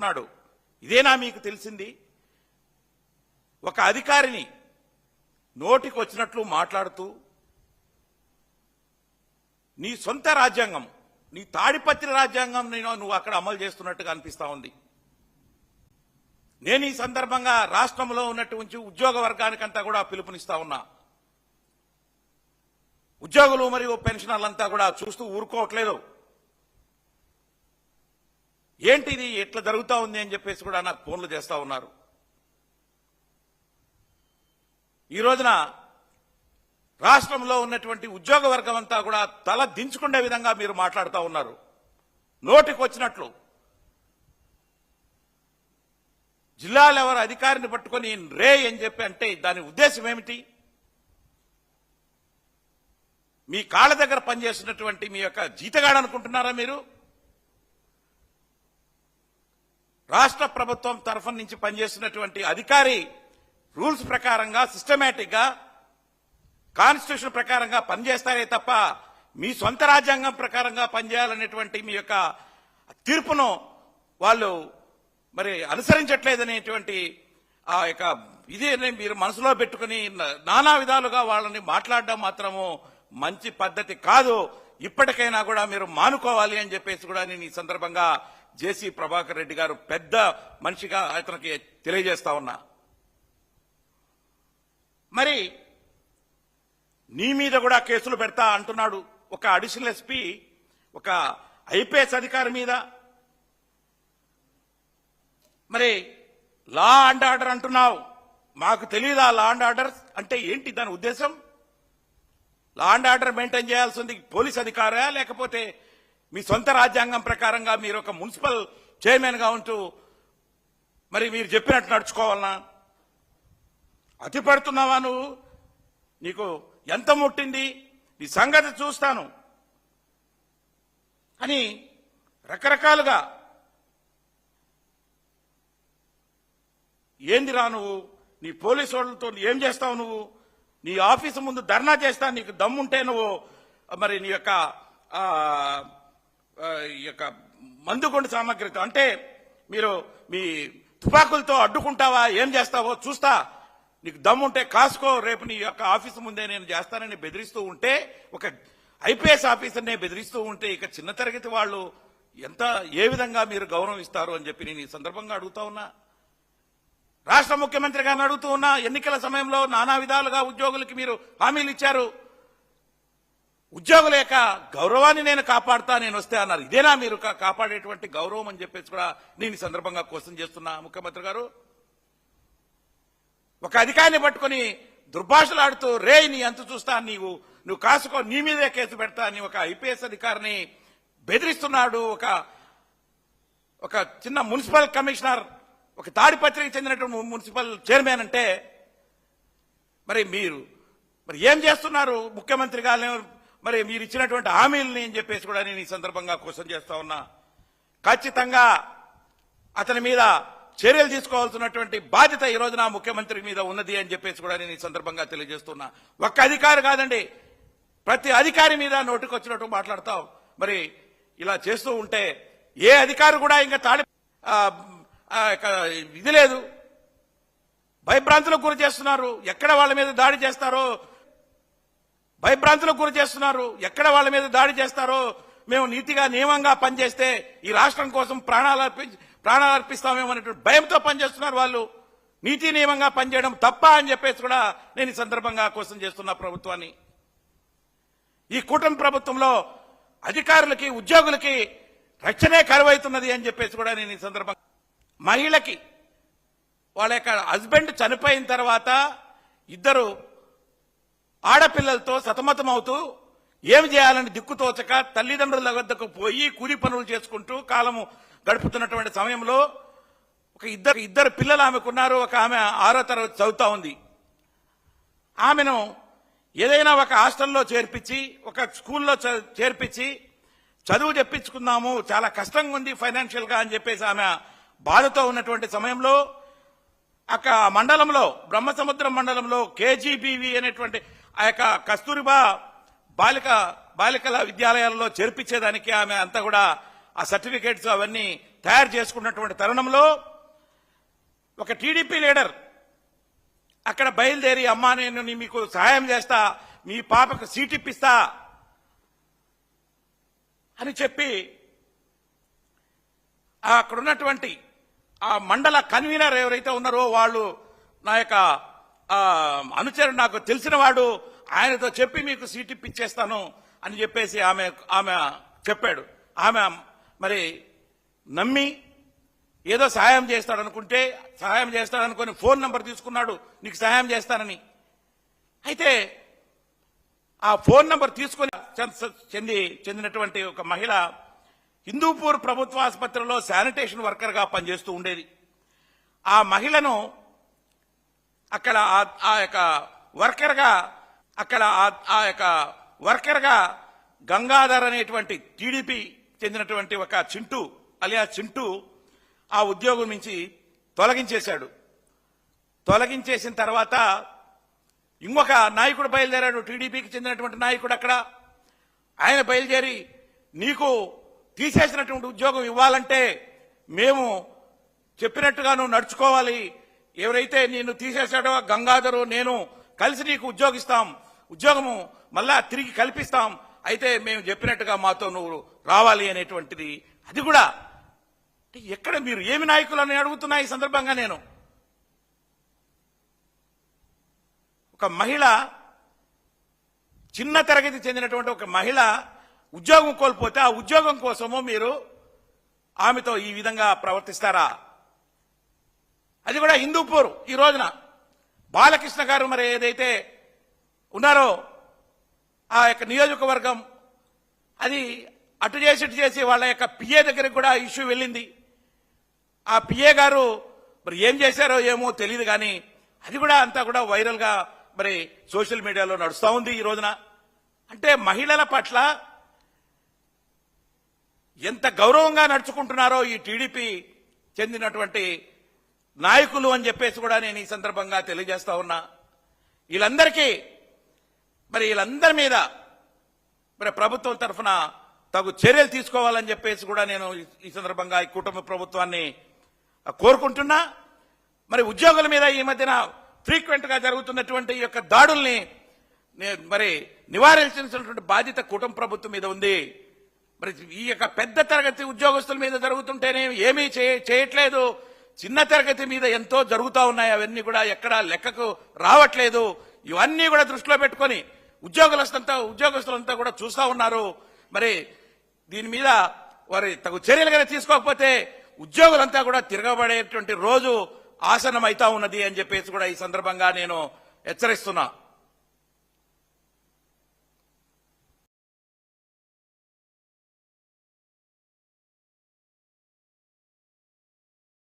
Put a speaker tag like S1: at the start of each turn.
S1: అన్నాడు ఇదేనా మీకు తెలిసింది? ఒక అధికారిని నోటికి వచ్చినట్లు మాట్లాడుతూ నీ సొంత రాజ్యాంగం నీ తాడిపత్రి రాజ్యాంగం నేను నువ్వు అక్కడ అమలు చేస్తున్నట్టుగా అనిపిస్తా ఉంది. నేను ఈ సందర్భంగా రాష్ట్రంలో ఉన్నటువంటి ఉద్యోగ వర్గానికంతా కూడా పిలుపునిస్తా ఉన్నా. ఉద్యోగులు మరియు పెన్షనర్లంతా కూడా చూస్తూ ఊరుకోవట్లేదు. ఏంటిది ఎట్లా జరుగుతూ ఉంది అని చెప్పేసి కూడా నాకు ఫోన్లు చేస్తా ఉన్నారు. ఈ రోజున రాష్ట్రంలో ఉన్నటువంటి ఉద్యోగ వర్గం అంతా కూడా తల దించుకునే విధంగా మీరు మాట్లాడుతూ ఉన్నారు. నోటికి వచ్చినట్లు. జిల్లా లెవెల్ అధికారిని పట్టుకొని రే అని చెప్పి అంటే దాని ఉద్దేశం ఏమిటి? మీ కాళ్ళ దగ్గర పనిచేసినటువంటి మీ యొక్క జీతగాడు అనుకుంటున్నారా మీరు? రాష్ట్ర ప్రభుత్వం తరఫు నుంచి పనిచేస్తున్నటువంటి అధికారి రూల్స్ ప్రకారంగా సిస్టమేటిక్గా కాన్స్టిట్యూషన్ ప్రకారంగా పనిచేస్తారే తప్ప మీ సొంత రాజ్యాంగం ప్రకారంగా పనిచేయాలనేటువంటి మీ యొక్క తీర్పును వాళ్ళు మరి అనుసరించట్లేదనేటువంటి ఆ యొక్క ఇదే మీరు మనసులో పెట్టుకుని నానా విధాలుగా వాళ్ళని మాట్లాడడం మాత్రము మంచి పద్ధతి కాదు. ఇప్పటికైనా కూడా మీరు మానుకోవాలి అని చెప్పేసి కూడా నేను ఈ సందర్భంగా జేసీ ప్రభాకర్ రెడ్డి గారు పెద్ద మనిషిగా అతనికి తెలియజేస్తా ఉన్నా. మరి నీ మీద కూడా కేసులు పెడతా అంటున్నాడు ఒక అడిషనల్ ఎస్పీ ఒక ఐపీఎస్ అధికారి మీద. మరి లా అండ్ ఆర్డర్ అంటున్నావు. మాకు తెలియదా లా అండ్ ఆర్డర్ అంటే ఏంటి దాని ఉద్దేశం? లా అండ్ ఆర్డర్ మెయింటైన్ చేయాల్సింది పోలీస్ అధికారా లేకపోతే మీ సొంత రాజ్యాంగం ప్రకారంగా మీరు ఒక మున్సిపల్ చైర్మన్గా ఉంటూ మరి మీరు చెప్పినట్టు నడుచుకోవాలనా? అతి పడుతున్నావా నువ్వు? నీకు ఎంత ముట్టింది? నీ సంగతి చూస్తాను. అని రకరకాలుగా ఏందిరా నువ్వు? నీ పోలీసు వాళ్ళతో ఏం చేస్తావు నువ్వు? నీ ఆఫీసు ముందు ధర్నా చేస్తా నీకు దమ్ముంటే నువ్వు మరి నీ యొక్క ఈ యొక్క మందుగుండు సామగ్రితో అంటే మీరు మీ తుపాకులతో అడ్డుకుంటావా ఏం చేస్తావో చూస్తా. నీకు దమ్ముంటే కాసుకో రేపు నీ యొక్క ఆఫీసు ముందే నేను చేస్తానని బెదిరిస్తూ ఉంటే ఒక ఐపీఎస్ ఆఫీసర్నే బెదిరిస్తూ ఉంటే ఇక చిన్న తరగతి వాళ్ళు ఎంత ఏ విధంగా మీరు గౌరవం ఇస్తారు అని చెప్పి నేను ఈ సందర్భంగా అడుగుతా ఉన్నా. రాష్ట్ర ముఖ్యమంత్రి గారిని అడుగుతూ ఉన్నా ఎన్నికల సమయంలో నానా విధాలుగా ఉద్యోగులకి మీరు హామీలు ఇచ్చారు. ఉద్యోగం లేక గౌరవాన్ని నేను కాపాడుతా నేను వస్తే అన్నారు. ఇదేనా మీరు కాపాడేటువంటి గౌరవం అని చెప్పేసి కూడా నేను ఈ సందర్భంగా క్వశ్చన్ చేస్తున్నా. ముఖ్యమంత్రి గారు ఒక అధికారిని పట్టుకొని దుర్భాషలాడుతూ రే నీ ఎంత చూస్తా నీవు నువ్వు కాసుకో నీ మీదే కేసు పెడతా అని ఒక ఐపీఎస్ అధికారిని బెదిరిస్తున్నాడు. ఒక ఒక చిన్న మున్సిపల్ కమిషనర్ ఒక తాడిపత్రికి చెందినటువంటి మున్సిపల్ చైర్మన్ అంటే మరి మీరు మరి ఏం చేస్తున్నారు? ముఖ్యమంత్రి గారు మరి మీరు ఇచ్చినటువంటి హామీలని అని చెప్పేసి కూడా నేను ఈ సందర్భంగా క్వశ్చన్ చేస్తా ఉన్నా. ఖచ్చితంగా అతని మీద చర్యలు తీసుకోవాల్సినటువంటి బాధ్యత ఈ రోజున ముఖ్యమంత్రి మీద ఉన్నది అని చెప్పేసి కూడా నేను ఈ సందర్భంగా తెలియజేస్తున్నా. ఒక్క అధికారి కాదండి ప్రతి అధికారి మీద నోటుకొచ్చినట్టు మాట్లాడతావు. మరి ఇలా చేస్తూ ఉంటే ఏ అధికారి కూడా ఇంకా తాడి ఇది లేదు. భయభ్రాంతులకు గురి చేస్తున్నారు. ఎక్కడ వాళ్ళ మీద దాడి చేస్తారో భయభ్రాంతులకు గురి చేస్తున్నారు. ఎక్కడ వాళ్ళ మీద దాడి చేస్తారో మేము నీతిగా నియమంగా పనిచేస్తే ఈ రాష్ట్రం కోసం ప్రాణాలు అర్పి ప్రాణాలు అర్పిస్తామేమో అనేటువంటి భయంతో పనిచేస్తున్నారు వాళ్ళు. నీతి నియమంగా పనిచేయడం తప్ప అని చెప్పేసి కూడా నేను ఈ సందర్భంగా కోసం చేస్తున్నా ప్రభుత్వాన్ని. ఈ కూటమి ప్రభుత్వంలో అధికారులకి ఉద్యోగులకి రక్షణే కరువైతున్నది అని చెప్పేసి కూడా నేను ఈ సందర్భంగా మహిళకి వాళ్ళ యొక్క హస్బెండ్ చనిపోయిన తర్వాత ఇద్దరు ఆడపిల్లలతో సతమతమవుతూ ఏం చేయాలని దిక్కుతోచక తల్లిదండ్రుల వద్దకు పోయి కూలి పనులు చేసుకుంటూ కాలము గడుపుతున్నటువంటి సమయంలో ఒక ఇద్దరు ఇద్దరు పిల్లలు ఆమెకున్నారు. ఒక ఆమె ఆరో తరగతి చదువుతా ఉంది. ఆమెను ఏదైనా ఒక హాస్టల్లో చేర్పించి ఒక స్కూల్లో చ- చేర్పించి చదువు చెప్పించుకుందాము చాలా కష్టంగా ఉంది ఫైనాన్షియల్గా అని చెప్పేసి ఆమె బాధతో ఉన్నటువంటి సమయంలో అక్క మండలంలో బ్రహ్మసముద్రం మండలంలో కేజీబీవి అనేటువంటి ఆ యొక్క కస్తూరిబా బాలిక బాలికల విద్యాలయాల్లో చేర్పించేదానికి ఆమె అంతా కూడా ఆ సర్టిఫికేట్స్ అవన్నీ తయారు చేసుకున్నటువంటి తరుణంలో ఒక టీడీపీ లీడర్ అక్కడ బయలుదేరి అమ్మా నేను నీ- మీకు సహాయం చేస్తా మీ పాపకు సీట్ ఇప్పిస్తా అని చెప్పి అక్కడ ఉన్నటువంటి ఆ మండల కన్వీనర్ ఎవరైతే ఉన్నారో వాళ్ళు నా యొక్క అనుచరుడు నాకు తెలిసిన వాడు ఆయనతో చెప్పి మీకు సీట్ ఇప్పించేస్తాను అని చెప్పేసి ఆమె ఆమె చెప్పాడు. ఆమె మరి నమ్మి ఏదో సహాయం చేస్తాడు అనుకుంటే సహాయం చేస్తాడనుకుని ఫోన్ నంబర్ తీసుకున్నాడు నీకు సహాయం చేస్తానని. అయితే ఆ ఫోన్ నంబర్ తీసుకుని చెంది చెందినటువంటి ఒక మహిళ హిందూపూర్ ప్రభుత్వ ఆసుపత్రిలో శానిటేషన్ వర్కర్గా పనిచేస్తూ ఉండేది. ఆ మహిళను అక్కడ ఆ- ఆ యొక్క వర్కర్గా అక్కడ ఆ- యొక్క వర్కర్గా గంగాధర్ అనేటువంటి టీడీపీ చెందినటువంటి ఒక చింటూ అలియా చింటూ ఆ ఉద్యోగం నుంచి తొలగించేశాడు. తొలగించేసిన తర్వాత ఇంకొక నాయకుడు బయలుదేరాడు టీడీపీకి చెందినటువంటి నాయకుడు అక్కడ. ఆయన బయలుదేరి నీకు తీసేసినటువంటి ఉద్యోగం ఇవ్వాలంటే మేము చెప్పినట్టుగాను నడుచుకోవాలి ఎవరైతే నిన్ను తీసేశాడో గంగాధరు నేను కలిసి నీకు ఉద్యోగిస్తాం. ఉద్యోగము మళ్ళా తిరిగి కల్పిస్తాం. అయితే మేము చెప్పినట్టుగా మాతో నువ్వు రావాలి అనేటువంటిది. అది కూడా ఎక్కడ మీరు ఏమి నాయకులు అని అడుగుతున్నా ఈ సందర్భంగా నేను. ఒక మహిళ చిన్న తరగతి చెందినటువంటి ఒక మహిళ ఉద్యోగం కోల్పోతే ఆ ఉద్యోగం కోసము మీరు ఆమెతో ఈ విధంగా ప్రవర్తిస్తారా? అది కూడా హిందూపూర్ ఈ రోజున. బాలకృష్ణ గారు మరి ఏదైతే ఉన్నారో ఆ యొక్క నియోజకవర్గం అది అటు చేసి ఇటు చేసి వాళ్ళ యొక్క పిఏ దగ్గరికి కూడా ఇష్యూ వెళ్ళింది. ఆ పిఏ గారు మరి ఏం చేశారో ఏమో తెలియదు కానీ అది కూడా అంతా కూడా వైరల్గా మరి సోషల్ మీడియాలో నడుస్తూ ఉంది ఈ రోజున. అంటే మహిళల పట్ల ఎంత గౌరవంగా నడుచుకుంటున్నారో ఈ టీడీపీ చెందినటువంటి నాయకులు అని చెప్పేసి కూడా నేను ఈ సందర్భంగా తెలియజేస్తా ఉన్నా. వీళ్ళందరికీ మరి వీళ్ళందరి మీద మరి ప్రభుత్వం తరఫున తగు చర్యలు తీసుకోవాలని చెప్పేసి కూడా నేను ఈ- సందర్భంగా ఈ కుటుంబ ప్రభుత్వాన్ని కోరుకుంటున్నా. మరి ఉద్యోగుల మీద ఈ మధ్యన ఫ్రీక్వెంట్గా జరుగుతున్నటువంటి ఈ యొక్క దాడుల్ని మరి నివారించాల్సినటువంటి బాధ్యత కుటుంబ ప్రభుత్వం మీద ఉంది. మరి ఈ యొక్క పెద్ద తరగతి ఉద్యోగస్తుల మీద జరుగుతుంటేనే ఏమీ చేయ- చేయట్లేదు. చిన్న తరగతి మీద ఎంతో జరుగుతూ ఉన్నాయి అవన్నీ కూడా ఎక్కడా లెక్కకు రావట్లేదు. ఇవన్నీ కూడా దృష్టిలో పెట్టుకొని ఉద్యోగులంతా ఉద్యోగస్తులంతా కూడా చూస్తా ఉన్నారు. మరి దీని మీద వారి తగు చర్యలు కనుక తీసుకోకపోతే ఉద్యోగులంతా కూడా తిరగబడేటువంటి రోజు ఆసనం అవుతా ఉన్నది అని చెప్పేసి కూడా ఈ సందర్భంగా నేను హెచ్చరిస్తున్నా.